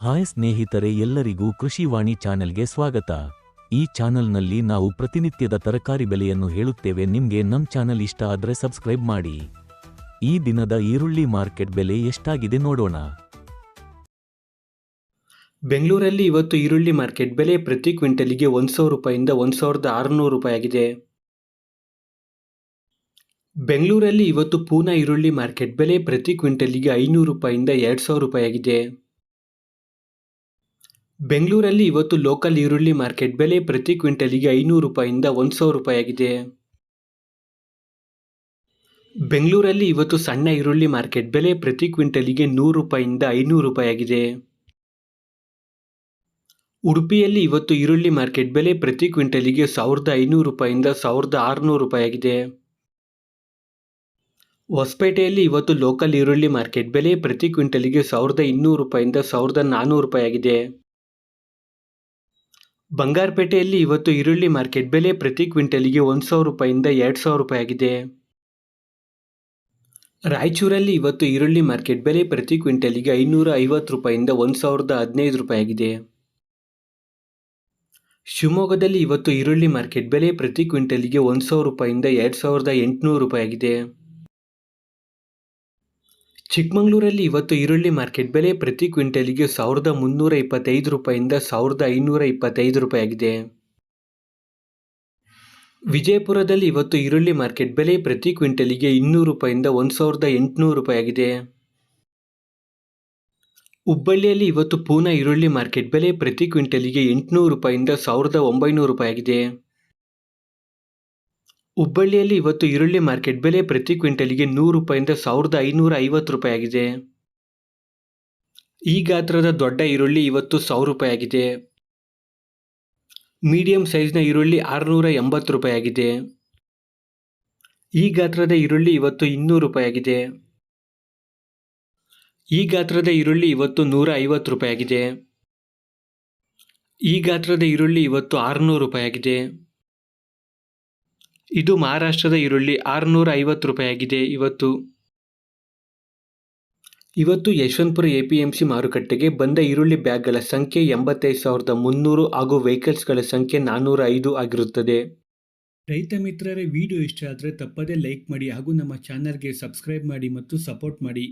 Hi ಸ್ನೇಹಿತರೆ ಎಲ್ಲರಿಗೂ ಕೃಷಿವಾಣಿ ಚಾನೆಲ್ಗೆ ಸ್ವಾಗತ. ಈ ಚಾನೆಲ್ನಲ್ಲಿ ನಾವು ಪ್ರತಿನಿತ್ಯದ ತರಕಾರಿ ಬೆಲೆಯನ್ನು ಹೇಳುತ್ತೇವೆ. ನಿಮಗೆ ನಮ್ಮ ಚಾನೆಲ್ ಇಷ್ಟ ಆದರೆ ಸಬ್ಸ್ಕ್ರೈಬ್ ಮಾಡಿ. ಈ ದಿನದ ಈರುಳ್ಳಿ ಮಾರ್ಕೆಟ್ ಬೆಲೆ ಎಷ್ಟಾಗಿದೆ ನೋಡೋಣ. ಬೆಂಗಳೂರಲ್ಲಿ ಇವತ್ತು ಈರುಳ್ಳಿ ಮಾರ್ಕೆಟ್ ಬೆಲೆ ಪ್ರತಿ ಕ್ವಿಂಟಲಿಗೆ ಒಂದು ಸಾವಿರ ರೂಪಾಯಿಂದ ಒಂದು ಸಾವಿರದ ಆರುನೂರು ರೂಪಾಯಿ ಆಗಿದೆ. ಬೆಂಗಳೂರಲ್ಲಿ ಇವತ್ತು ಪೂನಾ ಈರುಳ್ಳಿ ಮಾರ್ಕೆಟ್ ಬೆಲೆ ಪ್ರತಿ ಕ್ವಿಂಟಲಿಗೆ ಐನೂರು ರೂಪಾಯಿಂದ ಎರಡು ಸಾವಿರ ರೂಪಾಯಿ ಆಗಿದೆ. ಬೆಂಗಳೂರಲ್ಲಿ ಇವತ್ತು ಲೋಕಲ್ ಈರುಳ್ಳಿ ಮಾರ್ಕೆಟ್ ಬೆಲೆ ಪ್ರತಿ ಕ್ವಿಂಟಲಿಗೆ ಐನೂರು ರೂಪಾಯಿಂದ ಒಂದು ಸಾವಿರ ರೂಪಾಯಿ ಆಗಿದೆ ಬೆಂಗಳೂರಲ್ಲಿ ಇವತ್ತು ಸಣ್ಣ ಈರುಳ್ಳಿ ಮಾರ್ಕೆಟ್ ಬೆಲೆ ಪ್ರತಿ ಕ್ವಿಂಟಲಿಗೆ ನೂರು ರೂಪಾಯಿಂದ ಐನೂರು ರೂಪಾಯಿ ಆಗಿದೆ ಉಡುಪಿಯಲ್ಲಿ ಇವತ್ತು ಈರುಳ್ಳಿ ಮಾರ್ಕೆಟ್ ಬೆಲೆ ಪ್ರತಿ ಕ್ವಿಂಟಲಿಗೆ ಸಾವಿರದ ಐನೂರು ರೂಪಾಯಿಂದ ಸಾವಿರದ ಆರುನೂರು ರೂಪಾಯಿ ಆಗಿದೆ ಹೊಸಪೇಟೆಯಲ್ಲಿ ಇವತ್ತು ಲೋಕಲ್ ಈರುಳ್ಳಿ ಮಾರ್ಕೆಟ್ ಬೆಲೆ ಪ್ರತಿ ಕ್ವಿಂಟಲಿಗೆ ಸಾವಿರದ ಇನ್ನೂರು ರೂಪಾಯಿಂದ ಸಾವಿರದ ನಾನ್ನೂರು ರೂಪಾಯಿ ಆಗಿದೆ ಬಂಗಾರಪೇಟೆಯಲ್ಲಿ ಇವತ್ತು ಈರುಳ್ಳಿ ಮಾರ್ಕೆಟ್ ಬೆಲೆ ಪ್ರತಿ ಕ್ವಿಂಟಲಿಗೆ ಒಂದು ಸಾವಿರ ರೂಪಾಯಿಂದ ಎರಡು ಸಾವಿರ ರೂಪಾಯಿ ಆಗಿದೆ. ರಾಯಚೂರಲ್ಲಿ ಇವತ್ತು ಈರುಳ್ಳಿ ಮಾರ್ಕೆಟ್ ಬೆಲೆ ಪ್ರತಿ ಕ್ವಿಂಟಲಿಗೆ ಐನೂರ ಐವತ್ತು ರೂಪಾಯಿಂದ ಒಂದು ಸಾವಿರದ ಹದಿನೈದು ರೂಪಾಯಿ ಆಗಿದೆ. ಶಿವಮೊಗ್ಗದಲ್ಲಿ ಇವತ್ತು ಈರುಳ್ಳಿ ಮಾರ್ಕೆಟ್ ಬೆಲೆ ಪ್ರತಿ ಕ್ವಿಂಟಲಿಗೆ ಒಂದು ಸಾವಿರ ರೂಪಾಯಿಂದ ಎರಡು ಸಾವಿರದ ಎಂಟುನೂರು ರೂಪಾಯಿ ಆಗಿದೆ. ಚಿಕ್ಕಮಗಳೂರಲ್ಲಿ ಇವತ್ತು ಈರುಳ್ಳಿ ಮಾರ್ಕೆಟ್ ಬೆಲೆ ಪ್ರತಿ ಕ್ವಿಂಟಲಿಗೆ ಸಾವಿರದ ಮುನ್ನೂರ ಇಪ್ಪತ್ತೈದು ರೂಪಾಯಿಂದ ಸಾವಿರದ ಐನೂರ ಇಪ್ಪತ್ತೈದು ರೂಪಾಯಿಯಾಗಿದೆ. ವಿಜಯಪುರದಲ್ಲಿ ಇವತ್ತು ಈರುಳ್ಳಿ ಮಾರ್ಕೆಟ್ ಬೆಲೆ ಪ್ರತಿ ಕ್ವಿಂಟಲಿಗೆ ಇನ್ನೂರು ರೂಪಾಯಿಂದ ಒಂದು ಸಾವಿರದ ಎಂಟುನೂರು ರೂಪಾಯಿಯಾಗಿದೆ. ಹುಬ್ಬಳ್ಳಿಯಲ್ಲಿ ಇವತ್ತು ಪೂನಾ ಈರುಳ್ಳಿ ಮಾರ್ಕೆಟ್ ಬೆಲೆ ಪ್ರತಿ ಕ್ವಿಂಟಲಿಗೆ ಎಂಟುನೂರು ರೂಪಾಯಿಂದ ಸಾವಿರದ ಒಂಬೈನೂರು ರೂಪಾಯಿ ಆಗಿದೆ ಹುಬ್ಬಳ್ಳಿಯಲ್ಲಿ ಇವತ್ತು ಈರುಳ್ಳಿ ಮಾರ್ಕೆಟ್ ಬೆಲೆ ಪ್ರತಿ ಕ್ವಿಂಟಲಿಗೆ ನೂರು ರೂಪಾಯಿಂದ ಸಾವಿರದ ಐನೂರ ಐವತ್ತು ರೂಪಾಯಿ ಆಗಿದೆ. ಈ ಗಾತ್ರದ ದೊಡ್ಡ ಈರುಳ್ಳಿ ಇವತ್ತು ಸಾವಿರ ರೂಪಾಯಿ ಆಗಿದೆ. ಮೀಡಿಯಂ ಸೈಜ್ನ ಈರುಳ್ಳಿ ಆರುನೂರ ಎಂಬತ್ತು ರೂಪಾಯಿ ಆಗಿದೆ. ಈ ಗಾತ್ರದ ಈರುಳ್ಳಿ ಇವತ್ತು ಇನ್ನೂರು ರೂಪಾಯಿ ಆಗಿದೆ. ಈ ಗಾತ್ರದ ಈರುಳ್ಳಿ ಇವತ್ತು ನೂರ ಐವತ್ತು ರೂಪಾಯಿ ಆಗಿದೆ. ಈ ಗಾತ್ರದ ಈರುಳ್ಳಿ ಇವತ್ತು ಆರುನೂರು ರೂಪಾಯಿ ಆಗಿದೆ. ಇದು ಮಹಾರಾಷ್ಟ್ರದ ಈರುಳ್ಳಿ ಆರುನೂರ ಐವತ್ತು ರೂಪಾಯಿಯಾಗಿದೆ. ಇವತ್ತು ಇವತ್ತು Yeshwanthpur A P M C ಮಾರುಕಟ್ಟೆಗೆ ಬಂದ ಈರುಳ್ಳಿ ಬ್ಯಾಗ್ಗಳ ಸಂಖ್ಯೆ ಎಂಬತ್ತೈದು ಸಾವಿರದ ಮುನ್ನೂರು ಹಾಗೂ ವೆಹಿಕಲ್ಸ್ಗಳ ಸಂಖ್ಯೆ ನಾನ್ನೂರ ಐದು ಆಗಿರುತ್ತದೆ. ರೈತ ಮಿತ್ರರ, ವಿಡಿಯೋ ಇಷ್ಟ ಆದರೆ ತಪ್ಪದೇ ಲೈಕ್ ಮಾಡಿ ಹಾಗೂ ನಮ್ಮ ಚಾನಲ್ಗೆ ಸಬ್ಸ್ಕ್ರೈಬ್ ಮಾಡಿ ಮತ್ತು ಸಪೋರ್ಟ್ ಮಾಡಿ.